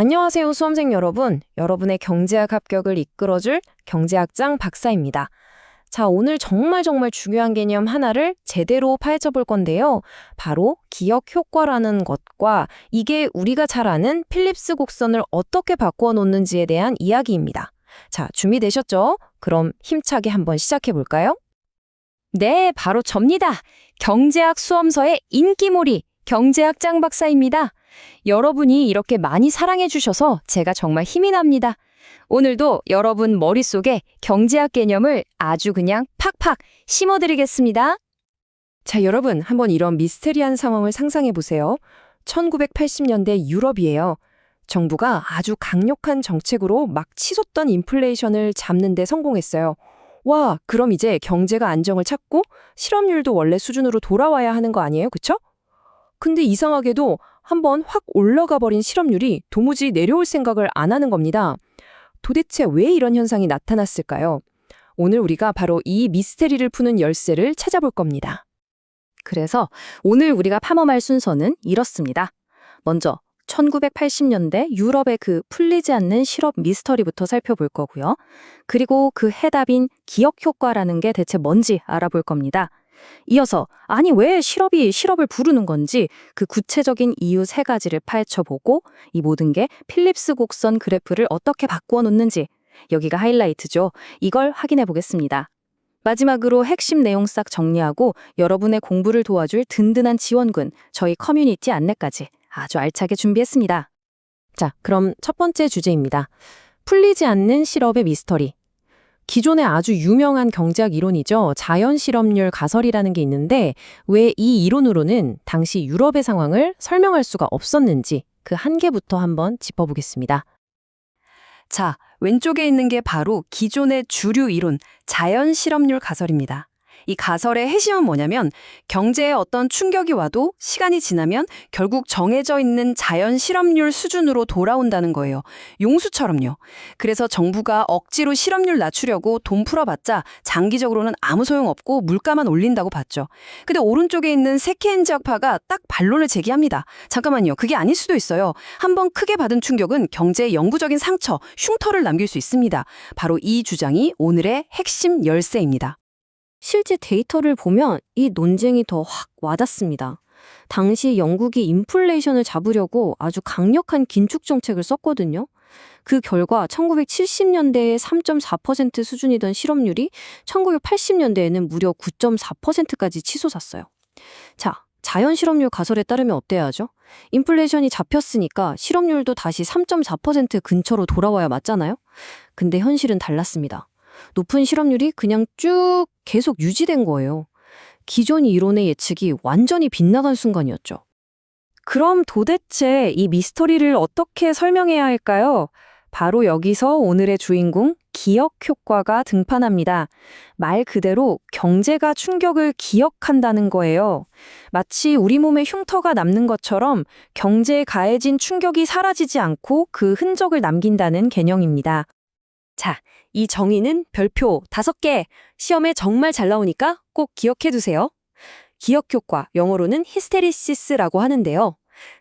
안녕하세요, 수험생 여러분. 여러분의 경제학 합격을 이끌어줄 경제학장 박사입니다. 자, 오늘 정말 정말 중요한 개념 하나를 제대로 파헤쳐 볼 건데요. 바로 기억 효과라는 것과 이게 우리가 잘 아는 필립스 곡선을 어떻게 바꾸어 놓는지에 대한 이야기입니다. 자, 준비되셨죠? 그럼 힘차게 한번 시작해 볼까요? 네, 바로 접니다. 경제학 수험서의 인기몰이 경제학장 박사입니다. 여러분이 이렇게 많이 사랑해 주셔서 제가 정말 힘이 납니다. 오늘도 여러분 머릿속에 경제학 개념을 아주 그냥 팍팍 심어드리겠습니다. 자, 여러분 한번 이런 미스테리한 상황을 상상해 보세요. 1980년대 유럽이에요. 정부가 아주 강력한 정책으로 막 치솟던 인플레이션을 잡는 데 성공했어요. 와, 그럼 이제 경제가 안정을 찾고 실업률도 원래 수준으로 돌아와야 하는 거 아니에요? 그쵸? 근데 이상하게도 한번 확 올라가 버린 실업률이 도무지 내려올 생각을 안 하는 겁니다. 도대체 왜 이런 현상이 나타났을까요? 오늘 우리가 바로 이 미스테리를 푸는 열쇠를 찾아볼 겁니다. 그래서 오늘 우리가 탐험할 순서는 이렇습니다. 먼저 1980년대 유럽의 그 풀리지 않는 실업 미스터리부터 살펴볼 거고요. 그리고 그 해답인 기억 효과라는 게 대체 뭔지 알아볼 겁니다. 이어서 아니 왜 실업이 실업을 부르는 건지 그 구체적인 이유 세 가지를 파헤쳐 보고 이 모든 게 필립스 곡선 그래프를 어떻게 바꾸어 놓는지 여기가 하이라이트죠. 이걸 확인해 보겠습니다. 마지막으로 핵심 내용 싹 정리하고 여러분의 공부를 도와줄 든든한 지원군 저희 커뮤니티 안내까지 아주 알차게 준비했습니다. 자, 그럼 첫 번째 주제입니다. 풀리지 않는 실업의 미스터리. 기존의 아주 유명한 경제학 이론이죠. 자연 실업률 가설이라는 게 있는데 왜 이 이론으로는 당시 유럽의 상황을 설명할 수가 없었는지 그 한계부터 한번 짚어보겠습니다. 자, 왼쪽에 있는 게 바로 기존의 주류 이론, 자연 실업률 가설입니다. 이 가설의 핵심은 뭐냐면 경제에 어떤 충격이 와도 시간이 지나면 결국 정해져 있는 자연 실업률 수준으로 돌아온다는 거예요. 용수처럼요. 그래서 정부가 억지로 실업률 낮추려고 돈 풀어봤자 장기적으로는 아무 소용없고 물가만 올린다고 봤죠. 근데 오른쪽에 있는 세키엔지학파가 딱 반론을 제기합니다. 잠깐만요. 그게 아닐 수도 있어요. 한번 크게 받은 충격은 경제에 영구적인 상처, 흉터를 남길 수 있습니다. 바로 이 주장이 오늘의 핵심 열쇠입니다. 실제 데이터를 보면 이 논쟁이 더 확 와닿습니다. 당시 영국이 인플레이션을 잡으려고 아주 강력한 긴축 정책을 썼거든요. 그 결과 1970년대에 3.4% 수준이던 실업률이 1980년대에는 무려 9.4%까지 치솟았어요. 자, 자연 실업률 가설에 따르면 어때야 하죠? 인플레이션이 잡혔으니까 실업률도 다시 3.4% 근처로 돌아와야 맞잖아요? 근데 현실은 달랐습니다. 높은 실업률이 그냥 쭉 계속 유지된 거예요. 기존 이론의 예측이 완전히 빗나간 순간이었죠. 그럼 도대체 이 미스터리를 어떻게 설명해야 할까요? 바로 여기서 오늘의 주인공 기억 효과가 등판합니다. 말 그대로 경제가 충격을 기억한다는 거예요. 마치 우리 몸에 흉터가 남는 것처럼 경제에 가해진 충격이 사라지지 않고 그 흔적을 남긴다는 개념입니다. 자, 이 정의는 별표 5개. 시험에 정말 잘 나오니까 꼭 기억해 두세요. 기억 효과, 영어로는 히스테리시스라고 하는데요.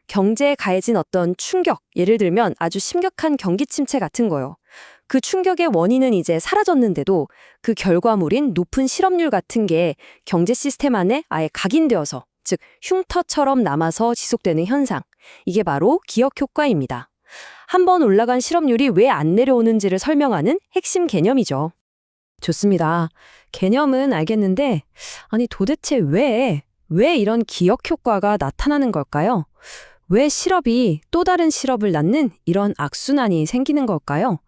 경제에 가해진 어떤 충격, 예를 들면 아주 심각한 경기 침체 같은 거요. 그 충격의 원인은 이제 사라졌는데도 그 결과물인 높은 실업률 같은 게 경제 시스템 안에 아예 각인되어서, 즉 흉터처럼 남아서 지속되는 현상. 이게 바로 기억 효과입니다. 한 번 올라간 실업률이 왜 안 내려오는지를 설명하는 핵심 개념이죠. 좋습니다. 개념은 알겠는데, 아니 도대체 왜, 왜 이런 기억 효과가 나타나는 걸까요? 왜 실업이 또 다른 실업을 낳는 이런 악순환이 생기는 걸까요?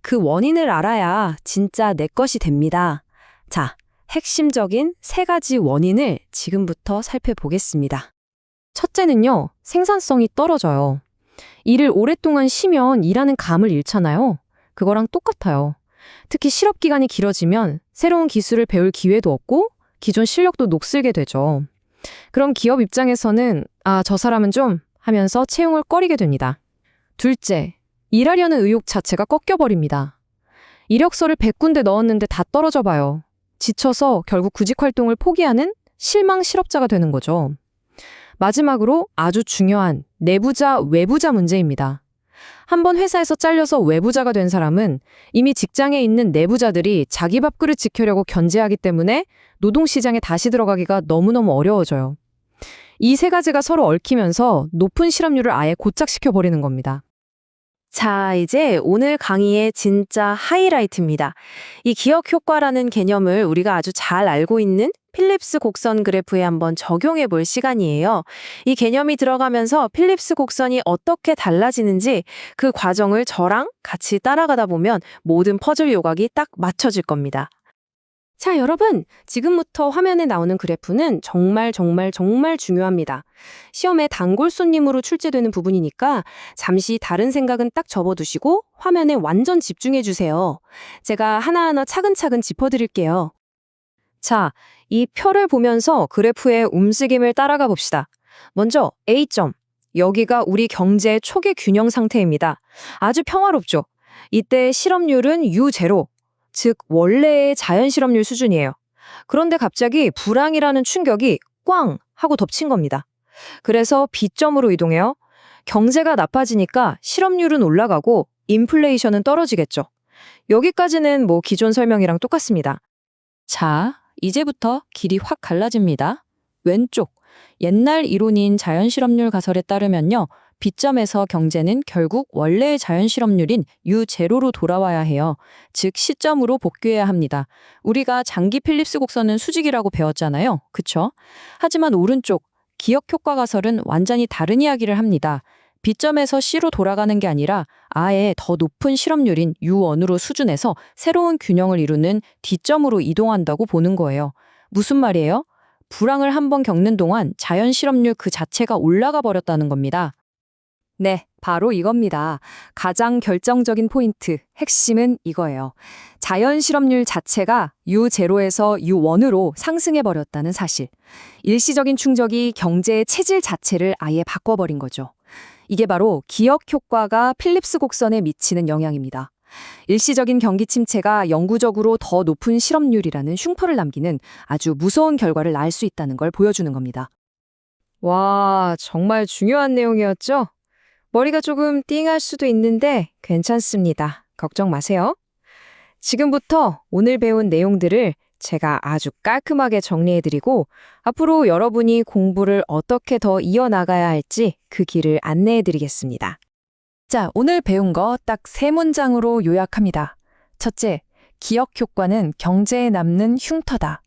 그 원인을 알아야 진짜 내 것이 됩니다. 자, 핵심적인 세 가지 원인을 지금부터 살펴보겠습니다. 첫째는요, 생산성이 떨어져요. 일을 오랫동안 쉬면 일하는 감을 잃잖아요. 그거랑 똑같아요. 특히 실업 기간이 길어지면 새로운 기술을 배울 기회도 없고 기존 실력도 녹슬게 되죠. 그럼 기업 입장에서는 아, 저 사람은 좀 하면서 채용을 꺼리게 됩니다. 둘째, 일하려는 의욕 자체가 꺾여버립니다. 이력서를 100군데 넣었는데 다 떨어져 봐요. 지쳐서 결국 구직 활동을 포기하는 실망 실업자가 되는 거죠. 마지막으로 아주 중요한 내부자 외부자 문제입니다. 한번 회사에서 잘려서 외부자가 된 사람은 이미 직장에 있는 내부자들이 자기 밥그릇 지키려고 견제하기 때문에 노동시장에 다시 들어가기가 너무너무 어려워져요. 이 세 가지가 서로 얽히면서 높은 실업률을 아예 고착시켜 버리는 겁니다. 자, 이제 오늘 강의의 진짜 하이라이트입니다. 이 기억 효과라는 개념을 우리가 아주 잘 알고 있는 필립스 곡선 그래프에 한번 적용해 볼 시간이에요. 이 개념이 들어가면서 필립스 곡선이 어떻게 달라지는지 그 과정을 저랑 같이 따라가다 보면 모든 퍼즐 요각이 딱 맞춰질 겁니다. 자, 여러분. 지금부터 화면에 나오는 그래프는 정말 정말 정말 중요합니다. 시험에 단골 손님으로 출제되는 부분이니까 잠시 다른 생각은 딱 접어두시고 화면에 완전 집중해 주세요. 제가 하나하나 차근차근 짚어드릴게요. 자, 이 표를 보면서 그래프의 움직임을 따라가 봅시다. 먼저 A점. 여기가 우리 경제의 초기 균형 상태입니다. 아주 평화롭죠? 이때 실업률은 U0, 즉 원래의 자연 실업률 수준이에요. 그런데 갑자기 불황이라는 충격이 꽝 하고 덮친 겁니다. 그래서 B점으로 이동해요. 경제가 나빠지니까 실업률은 올라가고 인플레이션은 떨어지겠죠. 여기까지는 뭐 기존 설명이랑 똑같습니다. 자, 이제부터 길이 확 갈라집니다. 왼쪽, 옛날 이론인 자연 실업률 가설에 따르면요. B점에서 경제는 결국 원래의 자연 실업률인 U0로 돌아와야 해요. 즉 시점으로 복귀해야 합니다. 우리가 장기 필립스 곡선은 수직이라고 배웠잖아요. 그쵸? 하지만 오른쪽, 기억 효과 가설은 완전히 다른 이야기를 합니다. B점에서 C로 돌아가는 게 아니라 아예 더 높은 실업률인 U1으로 수준에서 새로운 균형을 이루는 D점으로 이동한다고 보는 거예요. 무슨 말이에요? 불황을 한번 겪는 동안 자연 실업률 그 자체가 올라가 버렸다는 겁니다. 네, 바로 이겁니다. 가장 결정적인 포인트, 핵심은 이거예요. 자연 실업률 자체가 U0에서 U1으로 상승해 버렸다는 사실. 일시적인 충격이 경제의 체질 자체를 아예 바꿔버린 거죠. 이게 바로 기억 효과가 필립스 곡선에 미치는 영향입니다. 일시적인 경기 침체가 영구적으로 더 높은 실업률이라는 흉터를 남기는 아주 무서운 결과를 낳을 수 있다는 걸 보여주는 겁니다. 와, 정말 중요한 내용이었죠? 머리가 조금 띵할 수도 있는데 괜찮습니다. 걱정 마세요. 지금부터 오늘 배운 내용들을 제가 아주 깔끔하게 정리해드리고 앞으로 여러분이 공부를 어떻게 더 이어나가야 할지 그 길을 안내해드리겠습니다. 자, 오늘 배운 거 딱 세 문장으로 요약합니다. 첫째, 기억 효과는 경제에 남는 흉터다.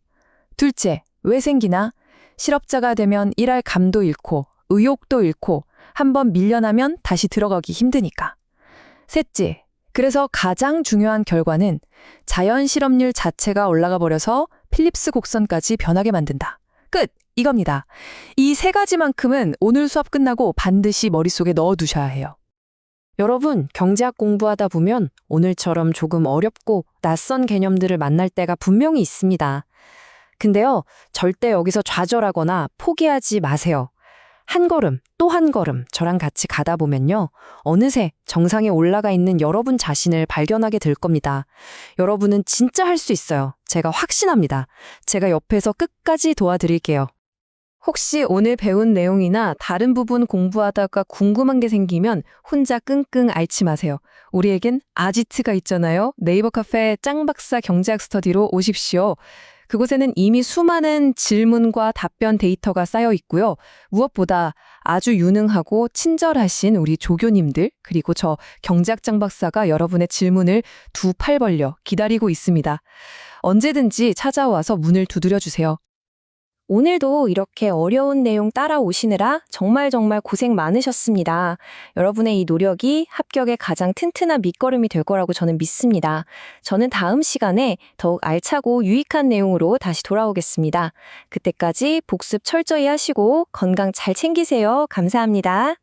둘째, 왜 생기나? 실업자가 되면 일할 감도 잃고 의욕도 잃고 한번 밀려나면 다시 들어가기 힘드니까. 셋째, 그래서 가장 중요한 결과는 자연 실업률 자체가 올라가 버려서 필립스 곡선까지 변하게 만든다. 끝! 이겁니다. 이 세 가지만큼은 오늘 수업 끝나고 반드시 머릿속에 넣어 두셔야 해요. 여러분, 경제학 공부하다 보면 오늘처럼 조금 어렵고 낯선 개념들을 만날 때가 분명히 있습니다. 근데요, 절대 여기서 좌절하거나 포기하지 마세요. 한 걸음, 또 한 걸음 저랑 같이 가다 보면요. 어느새 정상에 올라가 있는 여러분 자신을 발견하게 될 겁니다. 여러분은 진짜 할 수 있어요. 제가 확신합니다. 제가 옆에서 끝까지 도와드릴게요. 혹시 오늘 배운 내용이나 다른 부분 공부하다가 궁금한 게 생기면 혼자 끙끙 앓지 마세요. 우리에겐 아지트가 있잖아요. 네이버 카페 짱박사 경제학 스터디로 오십시오. 그곳에는 이미 수많은 질문과 답변 데이터가 쌓여 있고요. 무엇보다 아주 유능하고 친절하신 우리 조교님들, 그리고 저 경제학장 박사가 여러분의 질문을 두 팔 벌려 기다리고 있습니다. 언제든지 찾아와서 문을 두드려 주세요. 오늘도 이렇게 어려운 내용 따라오시느라 정말 정말 고생 많으셨습니다. 여러분의 이 노력이 합격의 가장 튼튼한 밑거름이 될 거라고 저는 믿습니다. 저는 다음 시간에 더욱 알차고 유익한 내용으로 다시 돌아오겠습니다. 그때까지 복습 철저히 하시고 건강 잘 챙기세요. 감사합니다.